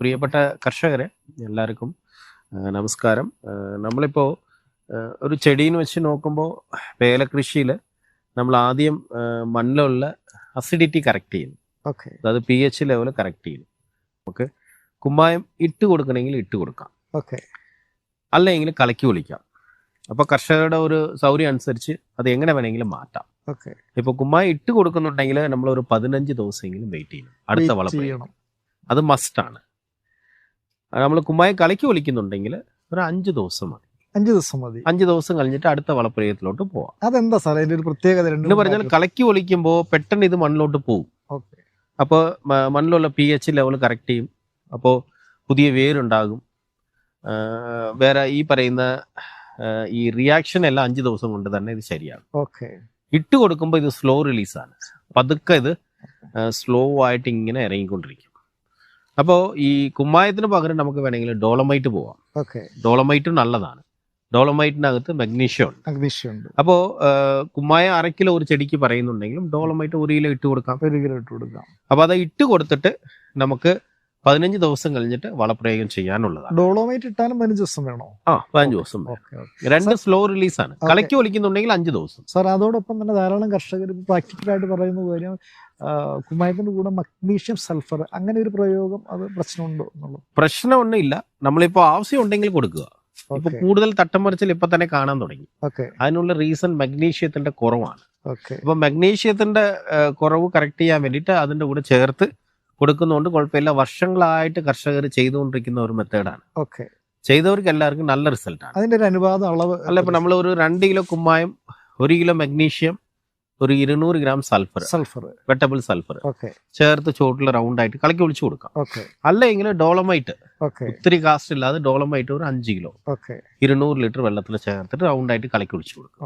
പ്രിയപ്പെട്ട കർഷകരെ എല്ലാവർക്കും നമസ്കാരം. നമ്മളിപ്പോൾ ഒരു ചെടീന്ന് വെച്ച് നോക്കുമ്പോൾ ഏലകൃഷിയിൽ നമ്മൾ ആദ്യം മണ്ണിലുള്ള അസിഡിറ്റി കറക്റ്റ് ചെയ്യുന്നു. ഓക്കെ. അതായത് പി എച്ച് ലെവൽ കറക്റ്റ് ചെയ്യുന്നു. നമുക്ക് കുമ്മായം ഇട്ട് കൊടുക്കണമെങ്കിൽ ഇട്ട് കൊടുക്കാം. ഓക്കെ. അല്ലെങ്കിൽ കലക്കി ഒളിക്കാം അപ്പോൾ കർഷകരുടെ ഒരു സൗകര്യം അനുസരിച്ച് അത് എങ്ങനെ വേണമെങ്കിലും മാറ്റാം. ഓക്കെ. ഇപ്പോൾ കുമ്മായം ഇട്ട് കൊടുക്കുന്നുണ്ടെങ്കിൽ നമ്മൾ ഒരു പതിനഞ്ച് ദിവസമെങ്കിലും വെയിറ്റ് ചെയ്യണം. അടുത്ത വളപ്രയോഗം. അത് മസ്റ്റ് മസ്റ്റാണ് നമ്മൾ കുമ്മായം കളിക്ക് ഒലിക്കുന്നുണ്ടെങ്കിൽ ഒരു അഞ്ച് ദിവസം മതി. അഞ്ച് ദിവസം മതി. അഞ്ച് ദിവസം കഴിഞ്ഞിട്ട് അടുത്ത വളപ്രയോഗത്തിലോട്ട് പോവാം. അതെന്താ സാറേ? അതിന്റെ ഒരു പ്രത്യേകത എന്ന് പറഞ്ഞാൽ കളക്കി ഒലിക്കുമ്പോൾ പെട്ടെന്ന് ഇത് മണ്ണിലോട്ട് പോകും അപ്പോൾ മണ്ണിലുള്ള പി എച്ച് ലെവൽ കറക്റ്റ് ചെയ്യും. അപ്പോൾ പുതിയ വേരുണ്ടാകും. വേറെ ഈ പറയുന്ന ഈ റിയാക്ഷൻ എല്ലാം അഞ്ച് ദിവസം കൊണ്ട് തന്നെ ഇത് ശരിയാണ് ഓക്കെ. ഇട്ട് കൊടുക്കുമ്പോൾ ഇത് സ്ലോ റിലീസാണ് പതുക്കെ ഇത് സ്ലോ ആയിട്ട് ഇങ്ങനെ ഇറങ്ങിക്കൊണ്ടിരിക്കും. അപ്പോൾ ഈ കുമ്മായത്തിന് പകരം നമുക്ക് വേണമെങ്കിൽ ഡോളമൈറ്റ് പോവാം. ഓക്കെ. ഡോളമൈറ്റും നല്ലതാണ്. ഡോളമൈറ്റിനകത്ത് മഗ്നീഷ്യം ഉണ്ട്. മഗ്നീഷ്യം ഉണ്ട്. അപ്പോൾ കുമ്മായം അര കിലോ ഒരു ചെടിക്ക് പറയുന്നുണ്ടെങ്കിലും ഡോളമൈറ്റ് ഒരു കിലോ ഇട്ട് കൊടുക്കാം. ഒരു കിലോ ഇട്ട് കൊടുക്കാം. അപ്പോൾ അത് ഇട്ട് കൊടുത്തിട്ട് നമുക്ക് പതിനഞ്ച് ദിവസം കഴിഞ്ഞിട്ട് വളപ്രയോഗം ചെയ്യാനുള്ളതാണ്. ഡോളോമൈറ്റ് ഇട്ടാലും പതിനഞ്ച് ദിവസം വേണോ? ആ പതിനഞ്ച് ദിവസം രണ്ട് സ്ലോ റിലീസാണ്. കളക്കി ഒലിക്കുന്നുണ്ടെങ്കിൽ അഞ്ച് ദിവസം. സാർ അതോടൊപ്പം തന്നെ ധാരാളം കർഷകർ പ്രാക്ടിക്കലായിട്ട് പറയുന്ന കാര്യം കുമ്മായത്തിന്റെ കൂടെ മഗ്നീഷ്യം സൾഫർ അങ്ങനെ ഒരു പ്രയോഗം അത് പ്രശ്നമുണ്ടോ എന്നുള്ളത്? പ്രശ്നമൊന്നും ഇല്ല. നമ്മളിപ്പോൾ ആവശ്യം ഉണ്ടെങ്കിൽ കൊടുക്കുക. ഇപ്പൊ കൂടുതൽ തട്ടം തട്ടമറിച്ചിൽ ഇപ്പൊ തന്നെ കാണാൻ തുടങ്ങി. അതിനുള്ള റീസൺ മഗ്നീഷ്യത്തിന്റെ കുറവാണ്. അപ്പൊ മഗ്നീഷ്യത്തിന്റെ കുറവ് കറക്റ്റ് ചെയ്യാൻ വേണ്ടിയിട്ട് അതിന്റെ കൂടെ ചേർത്ത് കൊടുക്കുന്നതുകൊണ്ട് കുഴപ്പമില്ല. വർഷങ്ങളായിട്ട് കർഷകർ ചെയ്തുകൊണ്ടിരിക്കുന്ന ഒരു മെത്തേഡാണ്. ഓക്കെ. ചെയ്തവർക്ക് എല്ലാവർക്കും നല്ല റിസൾട്ടാണ്. അതിന്റെ ഒരു അനുപാതം അളവ് അല്ല ഇപ്പൊ നമ്മൾ ഒരു രണ്ട് കിലോ കുമ്മായം ഒരു കിലോ മഗ്നീഷ്യം ഒരു ഇരുന്നൂറ് gram sulphur sulphur. Wettable sulphur okay. ചേർത്ത് ചോട്ടിൽ റൗണ്ട് ആയിട്ട് കളിക്ക് ഒളിച്ചു കൊടുക്കാം. ഓക്കെ. അല്ലെങ്കിൽ ഡോളമൈറ്റ് ഓക്കെ. ഒത്തിരി കാസ്റ്റ് ഇല്ലാതെ ഡോളമൈറ്റ് ഒരു അഞ്ച് കിലോ ഓക്കെ. ഇരുന്നൂറ് ലിറ്റർ വെള്ളത്തിൽ ചേർത്തിട്ട് റൗണ്ട് ആയിട്ട് കളിക്ക് വിളിച്ചു കൊടുക്കും